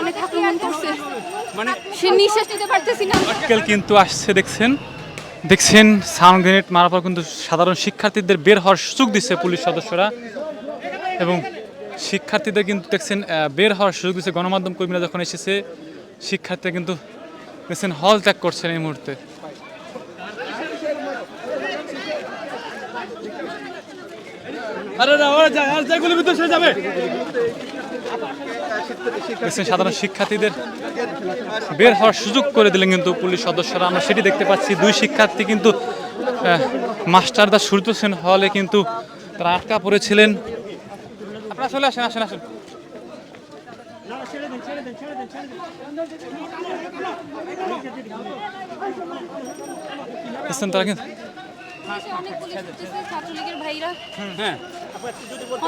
অনেক আক্রমণ করছে মানে সে নিঃশ্বাস নিতে পারতেছি না। আজকাল কিন্তু আসছে দেখছেন? দেখছেন সাউন্ড গ্রেনেড মারার পর কিন্তু সাধারণ শিক্ষার্থীদের বের হওয়ার সুযোগ দিচ্ছে পুলিশ সদস্যরা। এবং শিক্ষার্থীদের কিন্তু দেখছেন বের হওয়ার সুযোগ দিচ্ছে গণমাধ্যম কর্মীরা যখন এসেছে শিক্ষার্থীরা কিন্তু দেখছেন হল ত্যাগ করছেন এই মুহূর্তে। আরে ওরা যায় আর যাবে। সাধারণ শিক্ষার্থীদের বের হওয়ার সুযোগ করে দিলেন কিন্তু পুলিশ সদস্যরা। আমরা সেটি দেখতে পাচ্ছি, দুই শিক্ষার্থী কিন্তু মাস্টারদা সূর্য সেন হলে কিন্তু তারা আটকা পড়েছিলেন। আপনারা চলে আসেন আসেন আসেন। তারা কিন্তু অনেক পুলিশ আসতেছে, ছাত্রলীগের ভাইরা। হ্যাঁ।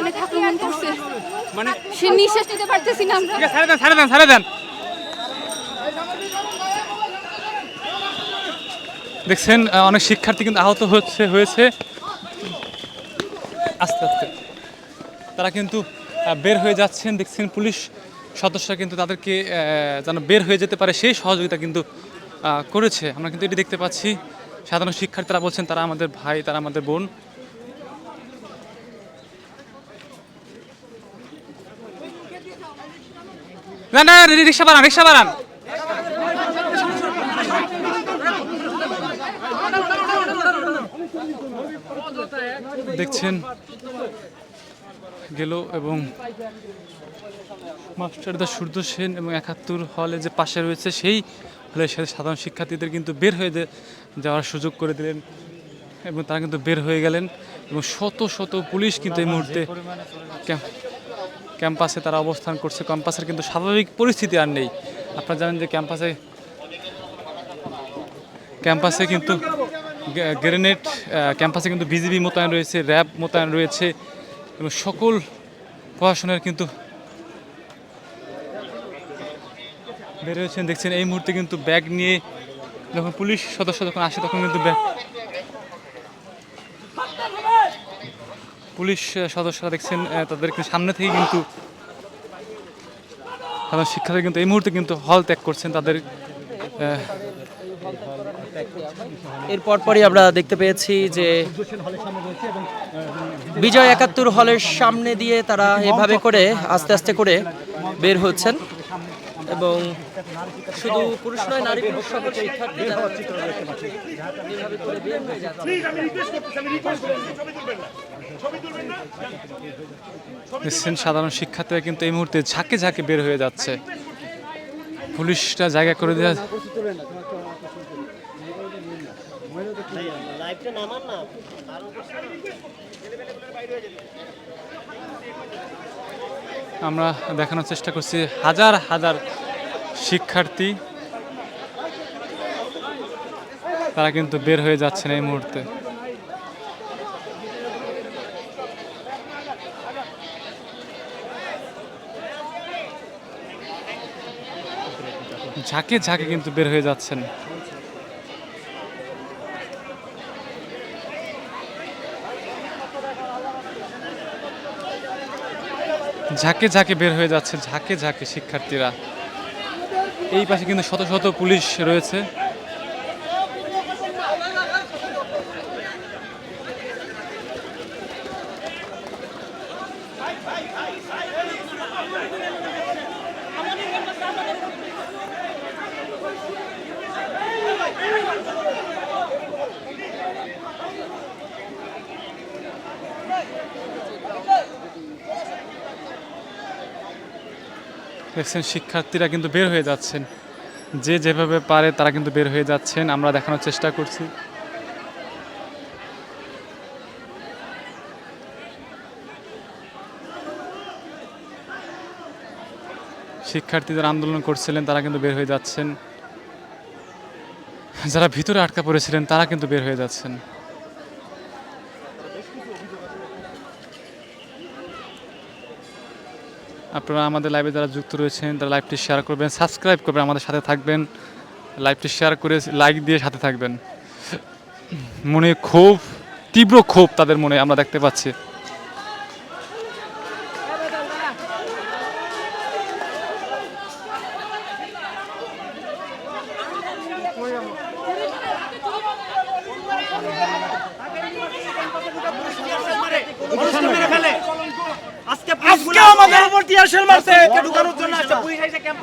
অনেক আক্রমণ করছে মানে সে নিঃশ্বাস নিতে পারতেছি না আমরা। ছাড়ে দেন ছাড়ে দেন ছাড়ে দেন। দেখছেন অনেক শিক্ষার্থী কিন্তু আহত হচ্ছে হয়েছে। আস্তে আস্তে। তারা কিন্তু বের হয়ে যাচ্ছেন। দেখছেন পুলিশ সদস্যরা কিন্তু তাদেরকে যেন বের হয়ে যেতে পারে সেই সহযোগিতা কিন্তু করেছে। আমরা কিন্তু এটি দেখতে পাচ্ছি। সাধারণ শিক্ষার্থীরা বলছেন, তারা আমাদের ভাই, তারা আমাদের বোন। না না রিক্সা বাড়ান রিক্সা বাড়ান। দেখছেন, গেল এবং মাস্টারদা সূর্য সেন এবং একাত্তর হলে যে পাশে রয়েছে, সেই হলের সাথে সাধারণ শিক্ষার্থীদের কিন্তু বের হয়ে যাওয়ার সুযোগ করে দিলেন এবং তারা কিন্তু বের হয়ে গেলেন এবং শত শত পুলিশ কিন্তু এই মুহূর্তে ক্যাম্পাসে তারা অবস্থান করছে। ক্যাম্পাসের কিন্তু স্বাভাবিক পরিস্থিতি আর নেই। আপনারা জানেন যে ক্যাম্পাসে ক্যাম্পাসে কিন্তু গ্রেনেড ক্যাম্পাসে কিন্তু বিজিবি মোতায়েন রয়েছে, র্যাব মোতায়েন রয়েছে এবং সকল প্রশাসনের কিন্তু বের হয়েছেন দেখছেন এই মুহূর্তে কিন্তু ব্যাগ নিয়ে যখন পুলিশ সদস্য যখন আসে তখন কিন্তু ব্যাগ পুলিশ সদস্যরা দেখছেন আহ, তাদেরকে সামনে থেকে কিন্তু সাধারণ শিক্ষার্থী কিন্তু এই মুহূর্তে কিন্তু হল ত্যাগ করছেন তাদের আহ, এর পরপরই আমরা দেখতে পেয়েছি যে বিজয় একাত্তর হলের সামনে দিয়ে তারা এভাবে করে আস্তে আস্তে করে বের হচ্ছেন। এবং শুধু পুরুষ নয় নারী পুরুষ সকল শিক্ষার্থী হয়ে দেখছেন সাধারণ শিক্ষার্থীরা কিন্তু এই মুহূর্তে ঝাঁকে ঝাঁকে বের হয়ে যাচ্ছে। পুলিশটা জায়গা করে দেওয়া আমরা দেখানোর চেষ্টা করছি হাজার হাজার শিক্ষার্থী। তারা কিন্তু বের হয়ে যাচ্ছেন এই মুহূর্তে। ঝাঁকে ঝাঁকে কিন্তু বের হয়ে যাচ্ছেন। ঝাঁকে ঝাঁকে বের হয়ে যাচ্ছে, ঝাঁকে ঝাঁকে শিক্ষার্থীরা। এই পাশে কিন্তু শত শত পুলিশ রয়েছে। দেখছেন, শিক্ষার্থীরা কিন্তু বের হয়ে যাচ্ছেন। যে যেভাবে পারে তারা কিন্তু বের হয়ে যাচ্ছেন। আমরা দেখানোর চেষ্টা করছি। শিক্ষার্থীদের আন্দোলন করছিলেন, তারা কিন্তু বের হয়ে যাচ্ছেন। যারা ভিতরে আটকা পড়েছিলেন, তারা কিন্তু বের হয়ে যাচ্ছেন। আপনারা আমাদের লাইভে যারা যুক্ত রয়েছেন, তারা লাইভটি শেয়ার করবেন সাবস্ক্রাইব করবেন, আমাদের সাথে থাকবেন। লাইভটি শেয়ার করে লাইক দিয়ে সাথে থাকবেন। মনে ক্ষোভ, তীব্র ক্ষোভ তাদের মনে আমরা দেখতে পাচ্ছি। টিয়ার শেল মারছে ঢুকানোর জন্য আসছে পুলিশ এসে ক্যাম্প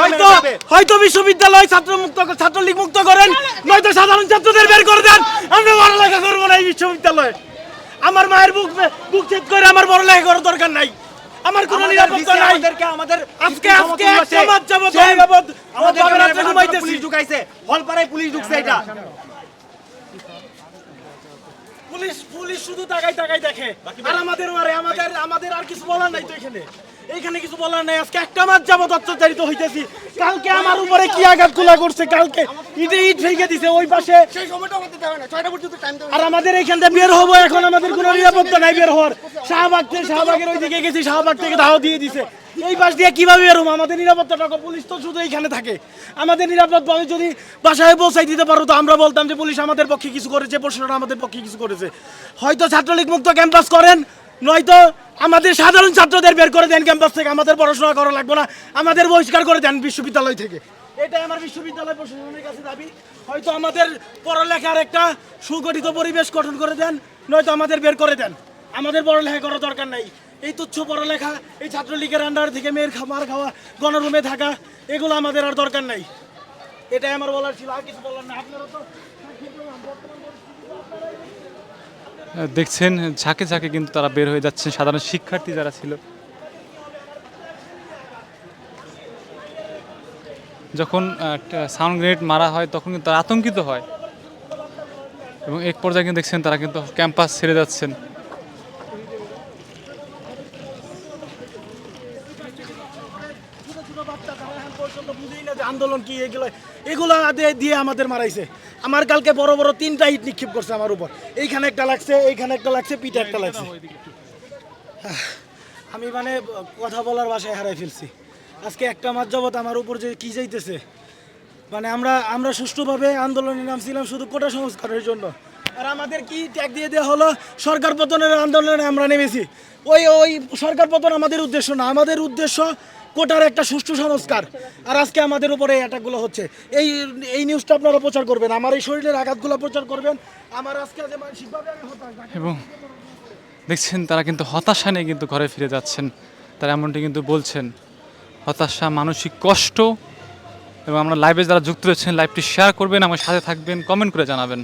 হয়তো হয়তো বিশ্ববিদ্যালয় ছাত্র মুক্ত ছাত্রলীগ মুক্ত করেন নয়তো সাধারণ ছাত্রদের বের করে দেন। আমরা পড়ালেখা করব না এই বিশ্ববিদ্যালয়ে। আমার মায়ের বুক বুক চেক করে আমার পড়ালেখা করার দরকার নাই। আমার কোনো নিরাপত্তা নাই। আমাদের আজকে আজকে মাস যাবত আমাদের ঘুমাইতেছি। ঢুকাইছে হলপাড়ায় পুলিশ ঢুকছে এটা। পুলিশ পুলিশ শুধু তাকাই তাকাই দেখে। আর আমাদের আমাদের আমাদের আর কিছু বলার নাই তো এখানে। কিছু বলার নাই। আজকে একটা মাস যাবত অত্যাচারিত হইতেছি। কালকে আমার উপরে কি আঘাত খোলা করছে? কালকে ইটে ইট ফেঁকে দিছে ওই পাশে। আর আমাদের এখান থেকে বের হব এখন। আমাদের কোনো নিরাপত্তা নাই বের হওয়ার। শাহবাগ থেকে শাহবাগের ওই দিকে গেছি। শাহবাগ থেকে ধাও দিয়ে দিছে। এই পাশ দিয়ে কীভাবে বের হব আমাদের নিরাপত্তা টাকা পুলিশ তো শুধু এইখানে থাকে। আমাদের আমি যদি বাসায় পৌঁছাই দিতে পারো, তো আমরা বলতাম যে পুলিশ আমাদের পক্ষে কিছু করেছে, প্রশাসন আমাদের পক্ষে কিছু করেছে। হয়তো ছাত্রলীগ মুক্ত ক্যাম্পাস করেন, নয়তো আমাদের সাধারণ ছাত্রদের বের করে দেন ক্যাম্পাস থেকে। আমাদের পড়াশোনা করা লাগবে না। আমাদের বহিষ্কার করে দেন বিশ্ববিদ্যালয় থেকে। এটাই আমার বিশ্ববিদ্যালয় প্রশাসনের কাছে দাবি। হয়তো আমাদের পড়ালেখার একটা সুগঠিত পরিবেশ গঠন করে দেন, নয়তো আমাদের বের করে দেন। আমাদের পড়ালেখা করার দরকার নাই। এই তুচ্ছ পড়ালেখা, এই ছাত্রলীগের আন্ডার থেকে মেয়ের খাবার খাওয়া, গণরুমে থাকা, এগুলো আমাদের আর দরকার নাই। এটাই আমার বলার ছিল, আর কিছু বলার না আপনারা তো দেখছেন, ঝাঁকে ঝাঁকে কিন্তু তারা বের হয়ে যাচ্ছেন, সাধারণ শিক্ষার্থী যারা ছিল। যখন সাউন্ড গ্রেনেড মারা হয়, তখন কিন্তু তারা আতঙ্কিত হয়। এবং এক পর্যায়ে কিন্তু দেখছেন তারা কিন্তু ক্যাম্পাস ছেড়ে যাচ্ছেন। আন্দোলন কি, এগুলো এগুলো দিয়ে আমাদের মারাইছে। আমার কালকে বড় বড় তিনটা ইট নিক্ষেপ করছে আমার উপর। এইখানে একটা লাগছে, এইখানে একটা লাগছে, পিঠে একটা লাগছে। আমি মানে কথা বলার বাসায় হারাই ফেলছি। আজকে একটা মাস আমার উপর যে যাইতেছে মানে আমরা আমরা সুষ্ঠুভাবে আন্দোলনে নামছিলাম শুধু কোটা সংস্কারের জন্য। আর আমাদের কি ট্যাগ দিয়ে দেওয়া হলো, সরকার পতনের আন্দোলনে আমরা নেমেছি। ওই ওই সরকার পতন আমাদের উদ্দেশ্য না। আমাদের উদ্দেশ্য কোটার একটা সুষ্ঠু সংস্কার। আর আজকে আমাদের উপরে এই অ্যাটাকগুলো হচ্ছে। এই এই নিউজটা আপনারা প্রচার করবেন, আমার এই শরীরের আঘাতগুলো প্রচার করবেন। আমার আজকে যে মানসিকভাবে এবং দেখছেন তারা কিন্তু হতাশা নিয়ে কিন্তু ঘরে ফিরে যাচ্ছেন। তারা এমনটি কিন্তু বলছেন, হতাশা, মানসিক কষ্ট, এবং আমরা লাইভে যারা যুক্ত রয়েছেন লাইভটি শেয়ার করবেন, আমার সাথে থাকবেন কমেন্ট করে জানাবেন।